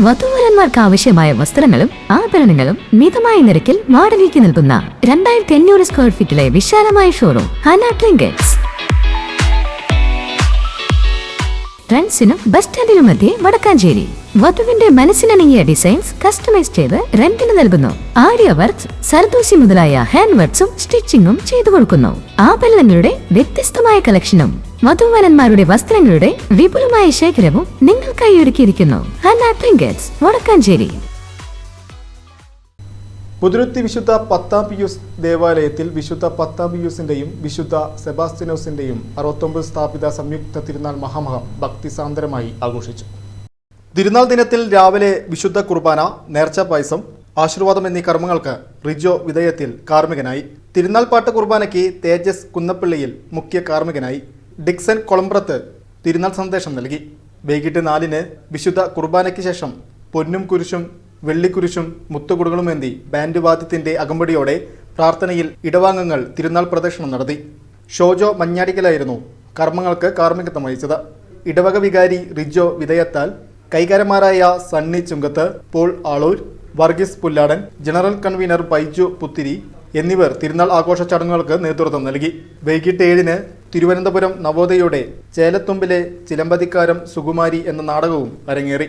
വധുവരന്മാർക്ക് ആവശ്യമായ വസ്ത്രങ്ങളും ആഭരണങ്ങളും മിതമായ നിരക്കിൽ വാടകയ്ക്ക് നൽകുന്ന രണ്ടായിരത്തി അഞ്ഞൂറ് സ്ക്വയർ ഫീറ്റിലെ വിശാലമായ ഷോറൂം ഹന ട്രിങ്കറ്റ്സ് ട്രെൻഡ്സിനും ബസ് സ്റ്റാൻഡിനും മധ്യേ വടക്കാഞ്ചേരി. വധുവിന്റെ മനസ്സിനണങ്ങിയ ഡിസൈൻസ് കസ്റ്റമൈസ് ചെയ്ത് റെന്റിന് നൽകുന്നു. ആര്യ വർക്ക്സ് സർദൂസി മുതലായ ഹാൻഡ് വർക്ക്സും സ്റ്റിച്ചിങ്ങും ചെയ്തു കൊടുക്കുന്നു. ആഭരണങ്ങളുടെ വ്യത്യസ്തമായ കളക്ഷനും വധുവരന്മാരുടെ വസ്ത്രങ്ങളുടെ വിപുലമായ ശേഖരവും നിങ്ങൾക്കായി ഒരുക്കിയിരിക്കുന്നു. ഹന്ന വടക്കാഞ്ചേരി. പുതുരുത്തി വിശുദ്ധ പത്താം പിയൂസ് ദേവാലയത്തിൽ വിശുദ്ധ പത്താം പിയൂസിന്റെയും വിശുദ്ധ സെബാസ്റ്റിനോസിന്റെയും അറുപത്തൊമ്പത് സ്ഥാപിത സംയുക്ത തിരുനാൾ മഹാമഹം ഭക്തിസാന്ദ്രമായി ആഘോഷിച്ചു. തിരുനാൾ ദിനത്തിൽ രാവിലെ വിശുദ്ധ കുർബാന നേർച്ച പായസം ആശീർവാദം എന്നീ കർമ്മങ്ങൾക്ക് റിജോ വിധേയത്തിൽ കാർമ്മികനായി. തിരുനാൾ പാട്ട് കുർബാനയ്ക്ക് തേജസ് കുന്നപ്പള്ളിയിൽ മുഖ്യ കാർമ്മികനായി ഡിക്സൺ കൊളംബ്രത്ത് തിരുനാൾ സന്ദേശം നൽകി. വൈകിട്ട് നാലിന് വിശുദ്ധ കുർബാനയ്ക്ക് ശേഷം പൊന്നും കുരിശും വെള്ളിക്കുരിശും മുത്തുകുടുകളുമേന്തി ബാൻഡ് വാദ്യത്തിന്റെ അകമ്പടിയോടെ പ്രാർത്ഥനയിൽ ഇടവാംഗങ്ങൾ തിരുനാൾ പ്രദക്ഷിണം നടത്തി. ഷോജോ മഞ്ഞാടിക്കലായിരുന്നു കർമ്മങ്ങൾക്ക് കാർമ്മികത്വം വഹിച്ചത്. ഇടവക വികാരി റിജോ വിധേയത്താൽ കൈകാരന്മാരായ Sunny Chungath Paul Aloor Varghese Pulladan general convener Baiju Puthiri എന്നിവർ തിരുനാൾ ആഘോഷ ചടങ്ങുകൾക്ക് നേതൃത്വം നൽകി. വൈകിട്ട് ഏഴിന് തിരുവനന്തപുരം നവോദയയുടെ ചേലത്തുമ്പിലെ ചിലമ്പതിക്കാരം സുകുമാരി എന്ന നാടകവും അരങ്ങേറി.